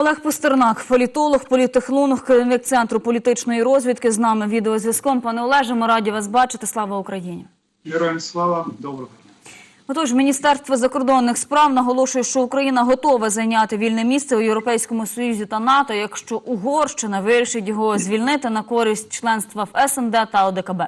Олег Пастернак, політолог, політехнолог, керівник центру політичної розвідки з нами відеозв'язком. Пане Олеже, ми раді вас бачити. Слава Україні. Героям слава, доброго. Отож, Міністерство закордонних справ наголошує, що Україна готова зайняти вільне місце у Європейському Союзі та НАТО, якщо Угорщина вирішить його звільнити на користь членства в СНД та ОДКБ.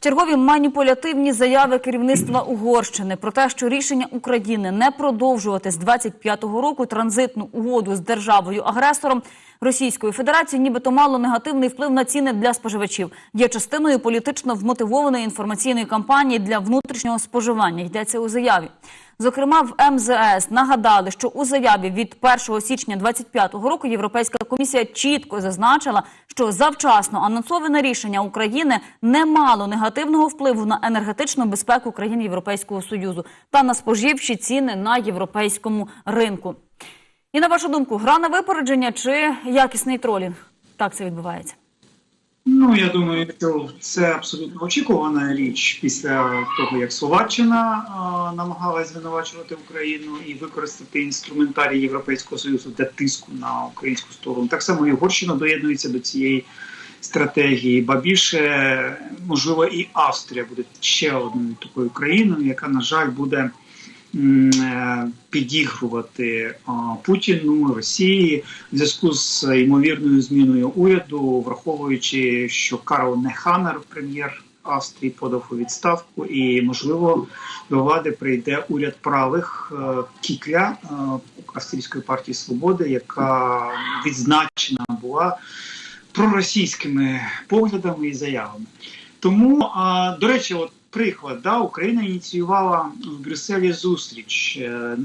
Чергові маніпулятивні заяви керівництва Угорщини про те, що рішення України не продовжувати з 25-го року транзитну угоду з державою-агресором Російської Федерації, нібито мало негативний вплив на ціни для споживачів, є частиною політично вмотивованої інформаційної кампанії для внутрішнього споживання. Йдеться у заяві. Зокрема, в МЗС нагадали, що у заяві від 1 січня 2025 року Європейська комісія чітко зазначила, що завчасно анонсоване рішення України не мало негативного впливу на енергетичну безпеку країн Європейського союзу та на споживчі ціни на європейському ринку. І на вашу думку, гра на випередження чи якісний тролінг? Так це відбувається. Ну я думаю, що це абсолютно очікувана річ після того, як Словаччина а, намагалась звинувачувати Україну і використати інструментарій Європейського союзу для тиску на українську сторону. Так само і Угорщина доєднується до цієї стратегії. Ба більше можливо і Австрія буде ще одною такою країною, яка на жаль буде. Е, Підігрувати Путіну Росії в зв'язку з ймовірною зміною уряду, враховуючи, що Карл Неханер, прем'єр Австрії, подав у відставку, і можливо до влади прийде уряд правих е, Кікля е, Австрійської партії Свободи, яка відзначена була проросійськими поглядами і заявами. Тому, до речі, от приклад, да, Україна ініціювала в Брюсселі зустріч е,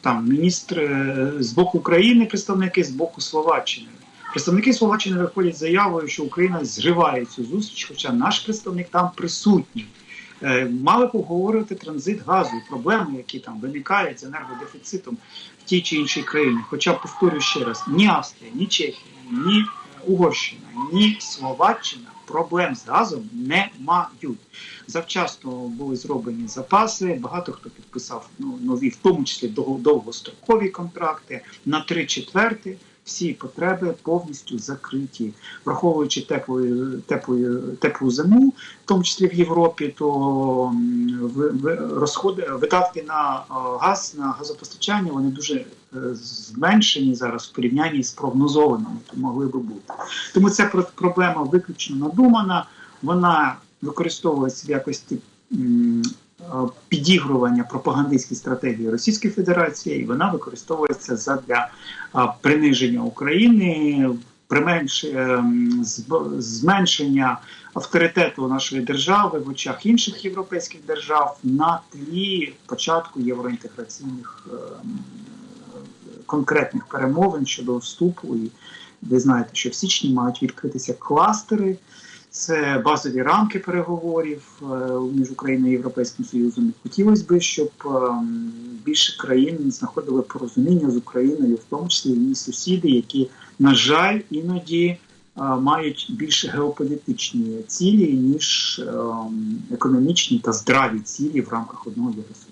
там міністр е, з боку України, представники з боку Словаччини. Представники Словаччини виходять з заявою, що Україна зриває цю зустріч, хоча наш представник там присутній. Е, Мали поговорити транзит газу, проблеми, які там виникають з енергодефіцитом в тій чи іншій країні. Хоча повторюю ще раз: ні Австрія, ні Чехія, ні Угорщина, ні Словаччина проблем з газом не мають. Завчасно були зроблені запаси. Багато хто підписав ну, нові, в тому числі дов- довгострокові контракти на три четверти. Всі потреби повністю закриті, враховуючи теплу, теплу, теплу зиму, в тому числі в Європі, то розходи видатки на газ, на газопостачання вони дуже е, зменшені зараз в порівнянні з прогнозованими, то могли би бути. Тому ця про- проблема виключно надумана. Вона використовується в якості підігрування пропагандистській стратегії Російської Федерації, і вона використовується задля а, приниження України, ем, зменшення авторитету нашої держави в очах інших європейських держав на тлі початку євроінтеграційних конкретних перемовин щодо вступу. І ви знаєте, що в січні мають відкритися кластери. Це базові рамки переговорів е, між Україною і Європейським Союзом. Хотілося б, щоб ем, більше країн знаходили порозуміння з Україною, в тому числі її сусіди, які, на жаль, іноді е, мають більше геополітичні цілі, ніж економічні та здраві цілі в рамках одного Євросоюзу.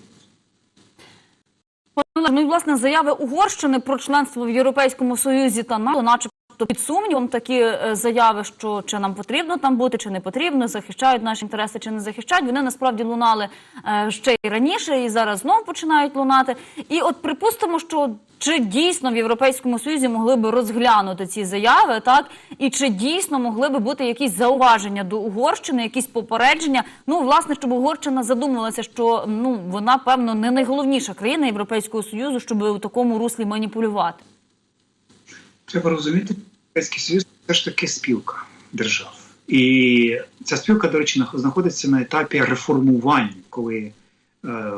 Ну і власне заяви Угорщини про членство в Європейському Союзі та НАТО, начебто під сумнівом, такі е, заяви, що чи нам потрібно там бути, чи не потрібно, захищають наші інтереси, чи не захищають. Вони насправді лунали е, ще й раніше, і зараз знову починають лунати. І от припустимо, що чи дійсно в Європейському Союзі могли би розглянути ці заяви, так і чи дійсно могли би бути якісь зауваження до Угорщини, якісь попередження? Ну, власне, щоб Угорщина задумалася, що ну вона певно не найголовніша країна Європейського Союзу, щоб у такому руслі маніпулювати. Треба розуміти, Європейський Союз це ж таки спілка держав. І ця спілка, до речі, нах- знаходиться на етапі реформування, коли е,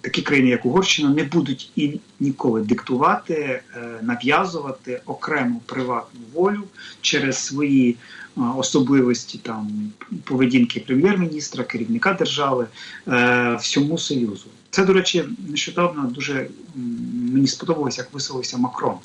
такі країни, як Угорщина, не будуть і ніколи диктувати, е, нав'язувати окрему приватну волю через свої е, особливості там поведінки прем'єр-міністра, керівника держави е, всьому союзу. Це, до речі, нещодавно дуже мені сподобалося, як висловився Макрон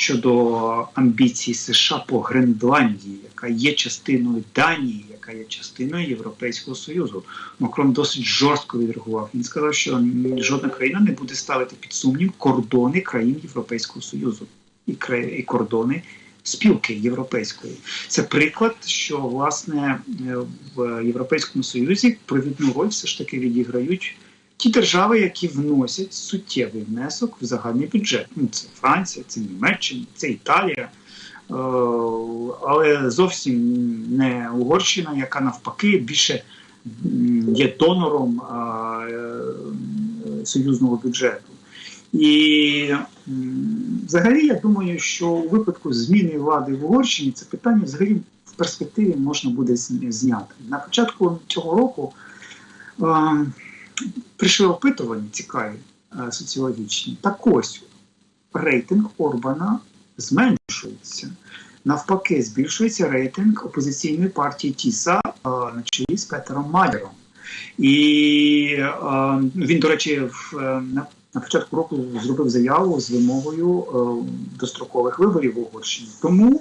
щодо амбіцій США по Гренландії, яка є частиною Данії, яка є частиною Європейського Союзу. Макрон досить жорстко відреагував. Він сказав, що жодна країна не буде ставити під сумнів кордони країн Європейського Союзу і, кра- і кордони спілки європейської. Це приклад, що власне е, в Європейському Союзі провідну роль все ж таки відіграють ті держави, які вносять суттєвий внесок в загальний бюджет. Ну, це Франція, це Німеччина, це Італія. Е, Але зовсім не Угорщина, яка навпаки більше є донором е, союзного бюджету. І взагалі я думаю, що у випадку зміни влади в Угорщині це питання взагалі в перспективі можна буде зняти. На початку цього року е, прийшли опитування цікаві е, соціологічні. Так ось рейтинг Орбана зменшується. Навпаки, збільшується рейтинг опозиційної партії Тіса е, на чолі з Петером Майером. І е, він, до речі, в, е, на, на початку року зробив заяву з вимогою е, дострокових виборів в Угорщині. Тому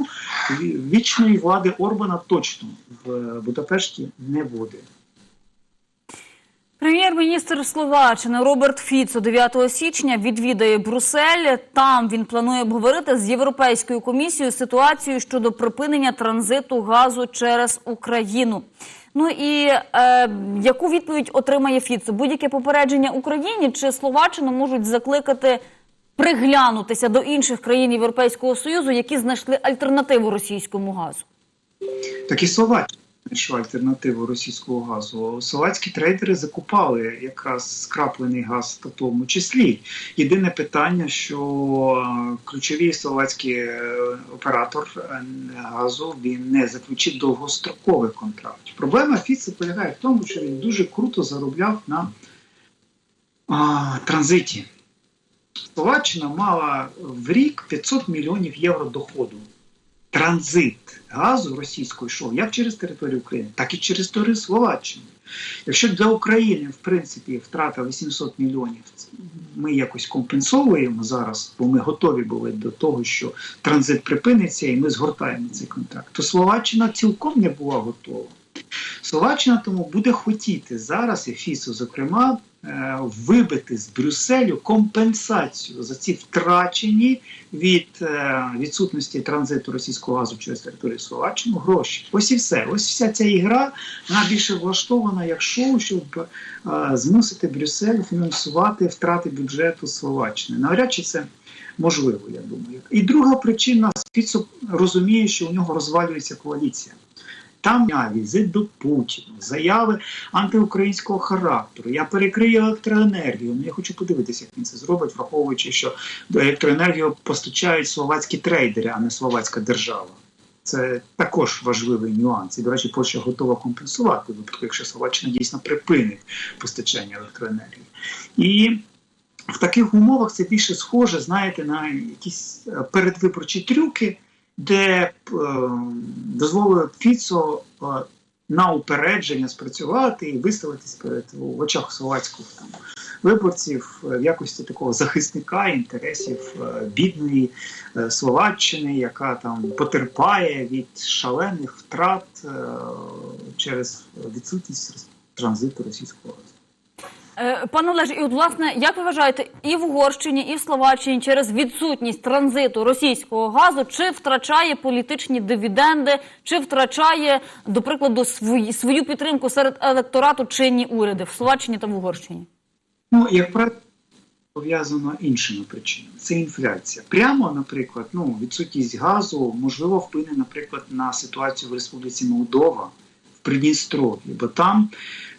вічної влади Орбана точно в Будапешті не буде. Прем'єр-міністр Словаччини Роберт Фіцо 9 січня відвідає Брюссель. Там він планує обговорити з Європейською комісією ситуацію щодо припинення транзиту газу через Україну. Ну і е, яку відповідь отримає Фіцо? Будь-яке попередження Україні чи Словаччину можуть закликати приглянутися до інших країн Європейського союзу, які знайшли альтернативу російському газу? Так і Словаччина знайшла альтернативу російського газу. Словацькі трейдери закупали якраз скраплений газ в тому числі. Єдине питання, що е, ключовий словацький е, оператор е, газу він не заключив довгостроковий контракт. Проблема Фіци полягає в тому, що він дуже круто заробляв на а, транзиті. Словаччина мала в рік 500 мільйонів євро доходу транзит газу російського йшов як через територію України, так і через територію Словаччини. Якщо для України, в принципі, втрата 800 мільйонів, ми якось компенсовуємо зараз, бо ми готові були до того, що транзит припиниться і ми згортаємо цей контракт, то Словаччина цілком не була готова. Словаччина тому буде хотіти зараз, і ФІСу, зокрема, е, вибити з Брюсселю компенсацію за ці втрачені від е, відсутності транзиту російського газу через територію Словаччини гроші. Ось і все. Ось вся ця ігра вона більше влаштована як шоу, щоб е, змусити Брюссель фінансувати втрати бюджету Словаччини. Навряд чи це можливо, я думаю. І друга причина Фіцо розуміє, що у нього розвалюється коаліція. Там я візит до Путіна, заяви антиукраїнського характеру. Я перекрию електроенергію. Ну, я хочу подивитися, як він це зробить, враховуючи, що до електроенергію постачають словацькі трейдери, а не словацька держава. Це також важливий нюанс. І, до речі, Польща готова компенсувати, випадку, якщо Словаччина дійсно припинить постачання електроенергії. І в таких умовах це більше схоже, знаєте, на якісь е, передвиборчі трюки, де е, дозволили Фіцо е, на упередження спрацювати і виставитись перед в очах словацьких там виборців е, в якості такого захисника інтересів бідної Словаччини, яка там потерпає від шалених втрат через відсутність транзиту російського газу. Е, Пане Олеже, і от власне, як ви вважаєте, і в Угорщині, і в Словаччині через відсутність транзиту російського газу чи втрачає політичні дивіденди, чи втрачає, до прикладу, свої, свою підтримку серед електорату чинні уряди в Словаччині та в Угорщині? Ну, як правило, пов'язано іншими причинами. Це інфляція. Прямо, наприклад, ну, відсутність газу можливо вплине, наприклад, на ситуацію в Республіці Молдова в Придністров'ї, бо там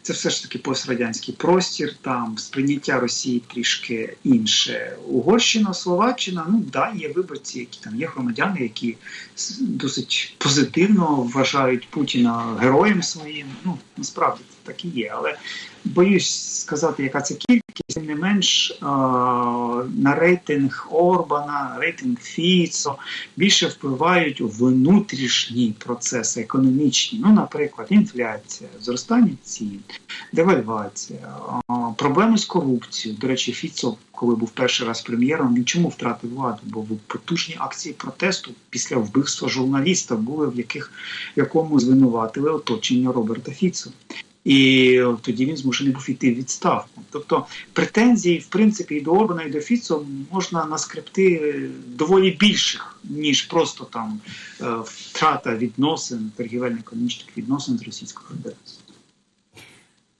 це все ж таки пострадянський простір, там сприйняття Росії трішки інше. Угорщина, Словаччина, ну да, є виборці, які там є громадяни, які досить позитивно вважають Путіна героєм своїм. Ну насправді це так і є, але боюсь сказати, яка це кількість. Тим не менш на рейтинг Орбана, рейтинг Фіцо більше впливають внутрішні процеси економічні. Ну, наприклад, інфляція, зростання цін, девальвація, проблеми з корупцією. До речі, Фіцо, коли був перший раз прем'єром, він чому втратив владу? Бо потужні акції протесту після вбивства журналіста були, в яких якому звинуватили оточення Роберта Фіцо. І тоді він змушений був іти в відставку. Тобто претензій, в принципі, і до Орбана, і до Фіцо можна наскребти доволі більших, ніж просто там е, втрата відносин, торгівельно-економічних відносин з Російською Федерацією.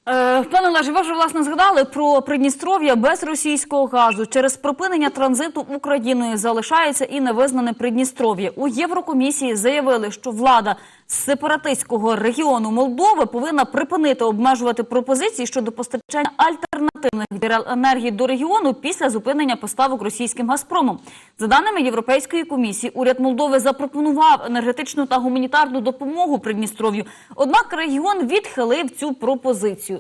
Е, Пане Олеже, ви вже власне згадали про Придністров'я без російського газу. Через припинення транзиту Україною залишається і невизнане Придністров'я. У Єврокомісії заявили, що влада сепаратистського регіону Молдови повинна припинити обмежувати пропозиції щодо постачання альтернативних джерел енергії до регіону після зупинення поставок російським Газпромом. За даними Європейської комісії, уряд Молдови запропонував енергетичну та гуманітарну допомогу Придністров'ю. Однак регіон відхилив цю пропозицію.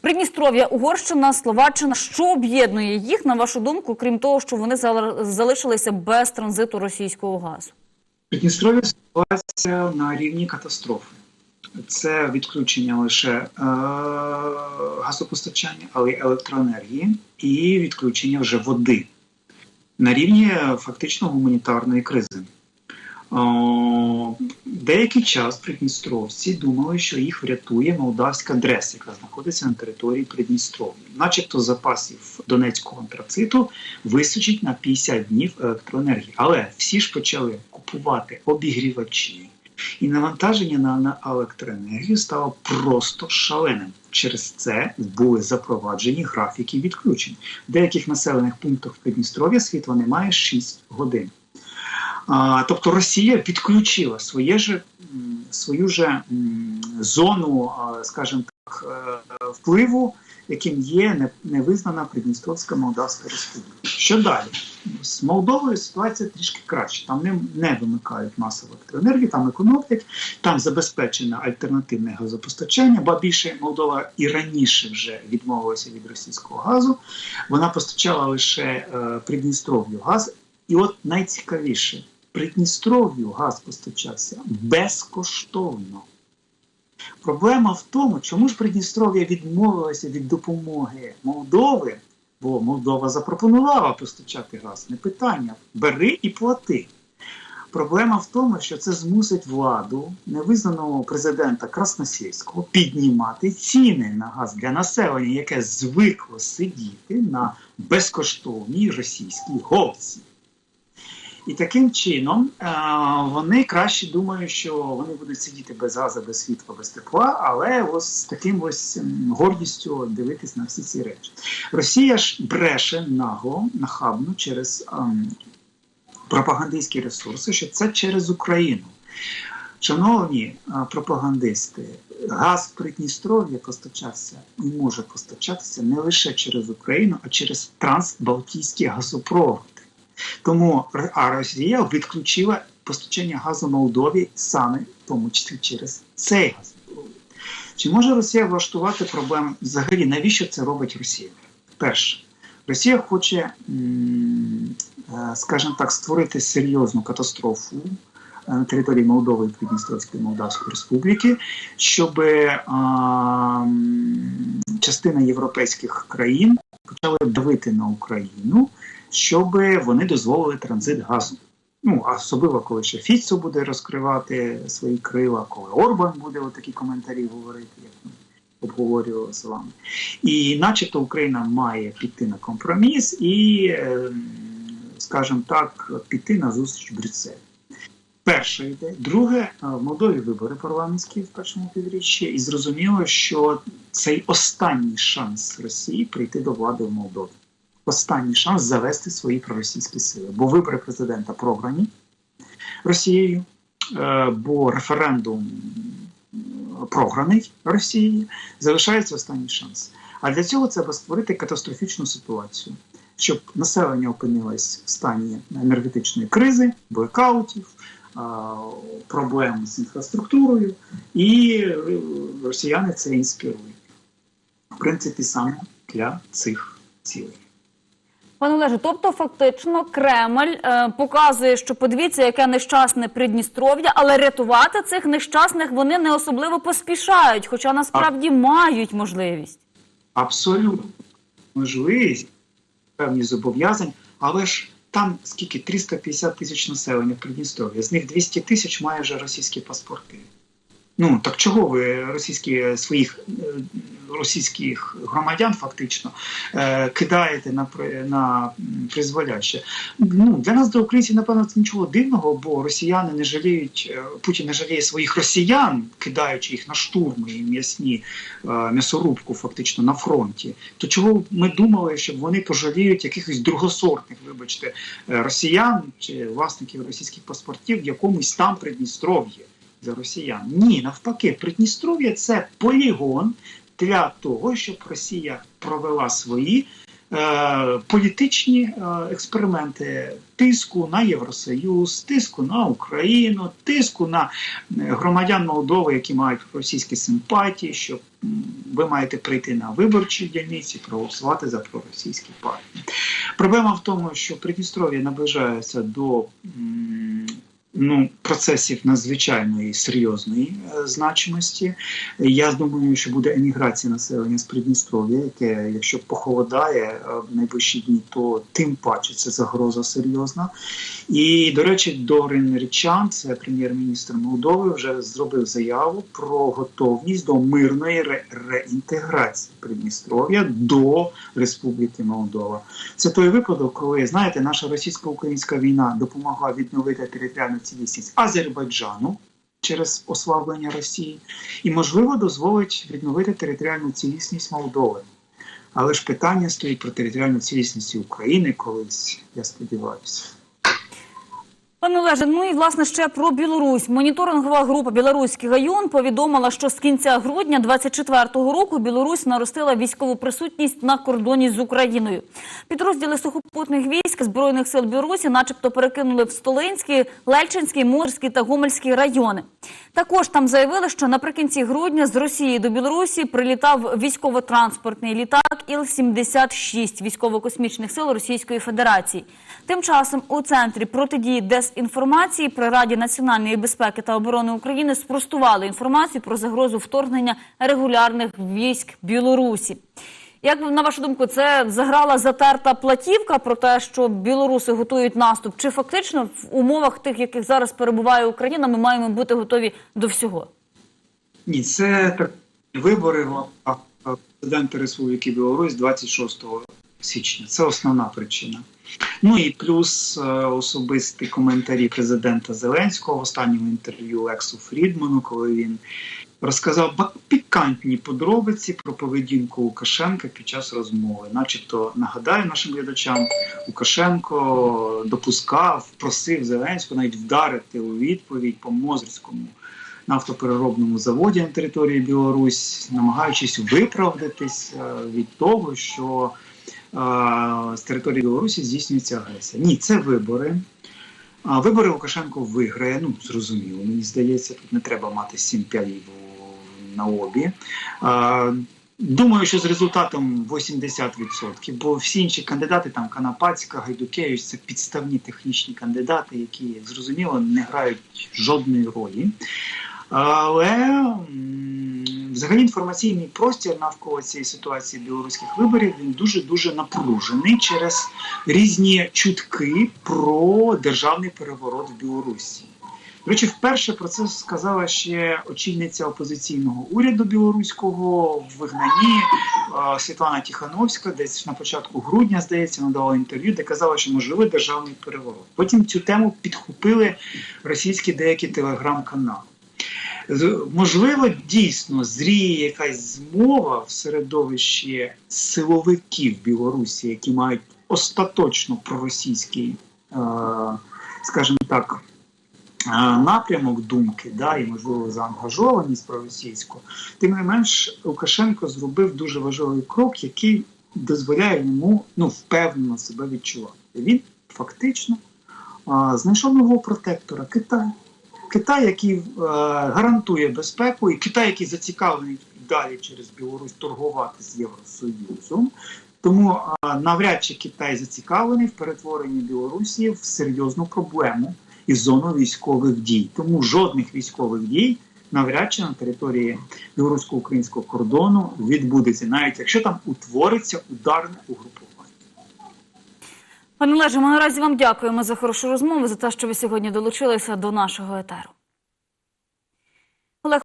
Придністров'я, Угорщина, Словаччина. Що об'єднує їх, на вашу думку, крім того, що вони зал- залишилися без транзиту російського газу? Придністров'я ситуація на рівні катастрофи. Це відключення лише е, газопостачання, але й електроенергії, і відключення вже води на рівні е, фактично гуманітарної кризи. О, деякий час придністровці думали, що їх врятує молдавська ДРЕС, яка знаходиться на території Придністров'я. Начебто запасів донецького антрациту вистачить на 50 днів електроенергії. Але всі ж почали купувати обігрівачі, і навантаження на, електроенергію стало просто шаленим. Через це були запроваджені графіки відключень. В деяких населених пунктах Придністров'я світла немає 6 годин. А, тобто Росія відключила своє же, свою же зону, скажімо так, е, впливу, яким є не- невизнана Придністровська Молдавська Республіка. Що далі? З Молдовою ситуація трішки краще. Там не, не вимикають масово електроенергію, там економлять, там забезпечено альтернативне газопостачання, ба більше Молдова і раніше вже відмовилася від російського газу. Вона постачала лише е, Придністров'ю газ. І от найцікавіше, Придністров'ю газ постачався безкоштовно. Проблема в тому, чому ж Придністров'я відмовилося від допомоги Молдови, бо Молдова запропонувала постачати газ. Не питання. Бери і плати. Проблема в тому, що це змусить владу невизнаного президента Красносільського піднімати ціни на газ для населення, яке звикло сидіти на безкоштовній російській голці. І таким чином е, вони краще думають, що вони будуть сидіти без газу, без світла, без тепла, але ось з таким ось гордістю дивитись на всі ці речі. Росія ж бреше нагло, нахабно через ем, пропагандистські ресурси, що це через Україну. Шановні е, пропагандисти, газ Придністров'я постачався і може постачатися не лише через Україну, а через трансбалтійські газопроводи. Тому а Росія відключила постачання газу Молдові саме в тому числі через цей газопровод. Чи може Росія влаштувати проблему взагалі? Навіщо це робить Росія? Перше, Росія хоче, е, скажімо так, створити серйозну катастрофу е, на території Молдови і Придністровської Молдавської Республіки, щоб частина європейських країн почали давити на Україну, щоб вони дозволили транзит газу. Ну, особливо, коли ще Фіцо буде розкривати свої крила, коли Орбан буде такі коментарі говорити, як ми обговорювали з вами. І начебто Україна має піти на компроміс і, е, скажімо так, піти на зустріч Брюсселю. Перша ідея. Друге, е, в Молдові вибори парламентські в першому півріччі, і зрозуміло, що цей останній шанс Росії прийти до влади в Молдові. Останній шанс завести свої проросійські сили. Бо вибори президента програні Росією, е, бо референдум програний Росією, залишається останній шанс. А для цього треба створити катастрофічну ситуацію, щоб населення опинилось в стані енергетичної кризи, блекаутів, е, проблем з інфраструктурою, і е, росіяни це інспірують. В принципі, саме для цих цілей. Пане Олеже, тобто фактично Кремль е, показує, що подивіться, яке нещасне Придністров'я, але рятувати цих нещасних вони не особливо поспішають, хоча насправді мають можливість. Абсолютно можливість, певні зобов'язань, але ж там скільки 350 тисяч населення в Придністров'я, з них 200 тисяч має вже російські паспорти. Ну так чого ви російські своїх е, російських громадян фактично е, кидаєте на на призволяще? Ну для нас до українців, напевно, це нічого дивного, бо росіяни не жаліють е, Путін не жаліє своїх росіян, кидаючи їх на штурми і м'ясні е, м'ясорубку, фактично на фронті. То чого ми думали, що вони пожаліють якихось другосортних, вибачте, е, росіян чи власників російських паспортів в якомусь там Придністров'ї за росіян? Ні, навпаки, Придністров'я це полігон для того, щоб Росія провела свої. е, Політичні е, експерименти тиску на Євросоюз, тиску на Україну, тиску на е, громадян Молдови, які мають російські симпатії, що ви маєте прийти на виборчі дільниці, проголосувати за проросійські партії. Проблема в тому, що Придністров'я наближається до ну, процесів надзвичайної серйозної е, значимості. Я думаю, що буде еміграція населення з Придністров'я, яке, якщо похолодає е, в найближчі дні, то тим паче це загроза серйозна. І, до речі, Дорин Річан, це прем'єр-міністр Молдови, вже зробив заяву про готовність до мирної ре- реінтеграції Придністров'я до Республіки Молдова. Це той випадок, коли знаєте, наша російсько-українська війна допомогла відновити територіальну цілісність Азербайджану через ослаблення Росії, і можливо дозволить відновити територіальну цілісність Молдови. Але ж питання стоїть про територіальну цілісність України колись, я сподіваюся. Пане Олеже, ну і власне ще про Білорусь. Моніторингова група Білоруський гаюн повідомила, що з кінця грудня 24-го року Білорусь наростила військову присутність на кордоні з Україною. Підрозділи сухопутних військ збройних сил Білорусі, начебто, перекинули в Столинський, Лельчинський, Мурський та Гомельський райони. Також там заявили, що наприкінці грудня з Росії до Білорусі прилітав військово-транспортний літак Іл-76 військово-космічних сил Російської Федерації. Тим часом у центрі протидії дезінформації при Раді національної безпеки та оборони України спростували інформацію про загрозу вторгнення регулярних військ Білорусі. Як на вашу думку, це заграла затерта платівка про те, що білоруси готують наступ? Чи фактично в умовах тих, яких зараз перебуває Україна, ми маємо бути готові до всього? Ні, це так вибори президента Республіки Білорусь 26 січня. Це основна причина. Ну і плюс е, особисті коментарі президента Зеленського в останньому інтерв'ю Лексу Фрідману, коли він розказав пікантні подробиці про поведінку Лукашенка під час розмови. Начебто нагадаю нашим глядачам, Лукашенко допускав, просив Зеленського навіть вдарити у відповідь по Мозерському нафтопереробному заводі на території Білорусь, намагаючись виправдатись е, від того, що з території Білорусі здійснюється агресія. Ні, це вибори. А вибори Лукашенко виграє. Ну зрозуміло, мені здається, тут не треба мати сім пялів на обі. А, Думаю, що з результатом 80%, бо всі інші кандидати, там Канапацька, Гайдукевич, це підставні технічні кандидати, які зрозуміло не грають жодної ролі. Але взагалі інформаційний простір навколо цієї ситуації білоруських виборів він дуже дуже напружений через різні чутки про державний переворот в Білорусі. До речі, вперше про це сказала ще очільниця опозиційного уряду білоруського в вигнанні е, Світлана Тихановська, десь на початку грудня, здається, надала інтерв'ю, де казала, що можливий державний переворот. Потім цю тему підхопили російські деякі телеграм-канали. Можливо, дійсно зріє якась змова в середовищі силовиків Білорусі, які мають остаточно проросійський, е, скажімо так, е, напрямок думки, да, і можливо заангажованість проросійську. Тим не менш, Лукашенко зробив дуже важливий крок, який дозволяє йому ну, впевнено себе відчувати. Він фактично е, знайшов нового протектора Китай. Китай, який е, гарантує безпеку, і Китай, який зацікавлений далі через Білорусь торгувати з Євросоюзом. Тому а, навряд чи Китай зацікавлений в перетворенні Білорусі в серйозну проблему і зону військових дій. Тому жодних військових дій навряд чи на території білорусько-українського кордону відбудеться, навіть якщо там утвориться ударне угрупування. Пане Олеже, ми наразі вам дякуємо за хорошу розмову, за те, що ви сьогодні долучилися до нашого етеру.